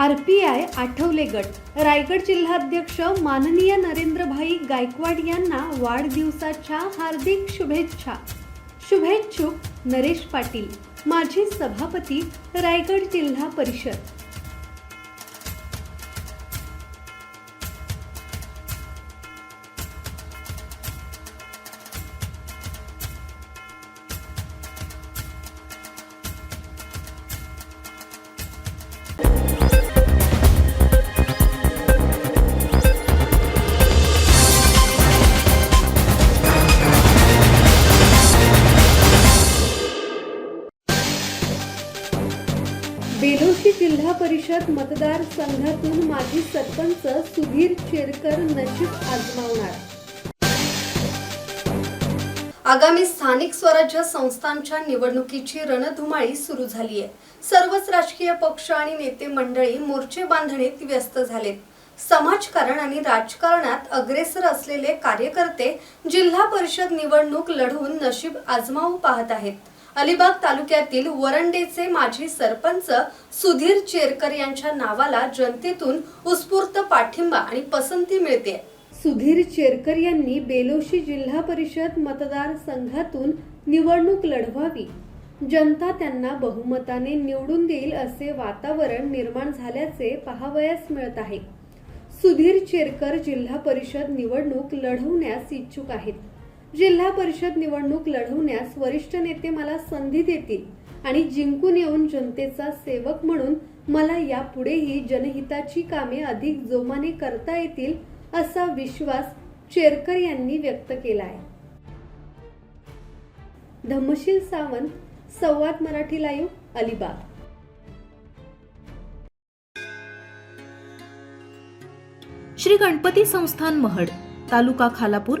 R P I Athawale गट. रायगड जिल्हाध्यक्ष माननीय नरेंद्रभाई गायकवाड यांना वाढदिवसाच्या हार्दिक शुभेच्छा. शुभेच्छुक नरेश पाटील माजी सभापती रायगड जिल्हा परिषद. बेलोशी जिल्हा परिषद मतदार संघातून माजी सरपंच सुधीर शेरकर नशीब आजमावणार. आगामी स्थानिक स्वराज्य संस्थांच्या निवडणुकीची रणधुमाळी सुरू झाली आहे सर्वच राजकीय पक्ष आणि नेते मंडळी मोर्चे बांधणीत व्यस्त झालेत. समाजकारण आणि राजकारणात अग्रेसर असलेले कार्यकर्ते जिल्हा परिषद निवडणूक लढवून नशीब आजमावू पाहत आहेत. अलिबाग तालुक्यातील वरंडेचे माजी सरपंच सुधीर चेरकर यांच्या नावाला जनतेतून उत्स्फूर्त पाठिंबा आणि पसंती मिळते. सुधीर चेरकर यांनी बेलोशी जिल्हा परिषद मतदार संघातून निवडणूक लढवावी. जनता त्यांना बहुमताने निवडून देईल असे वातावरण निर्माण झाल्याचे पाहावयास मिळत आहे. सुधीर चेरकर जिल्हा परिषद निवडणूक लढवण्यास इच्छुक आहेत. जिल्हा परिषद निवडणूक लढवण्यास वरिष्ठ नेते मला संधी देतील आणि जिंकून येऊन जनतेचा सेवक म्हणून मला यापुढेही जनहिताची कामे अधिक जोमाने करता येतील असा विश्वास चेरकर यांनी व्यक्त केला आहे धम्मशील सावंत संवाद मराठी लाईव्ह अलिबाग. श्री गणपती संस्थान महड तालुका खालापूर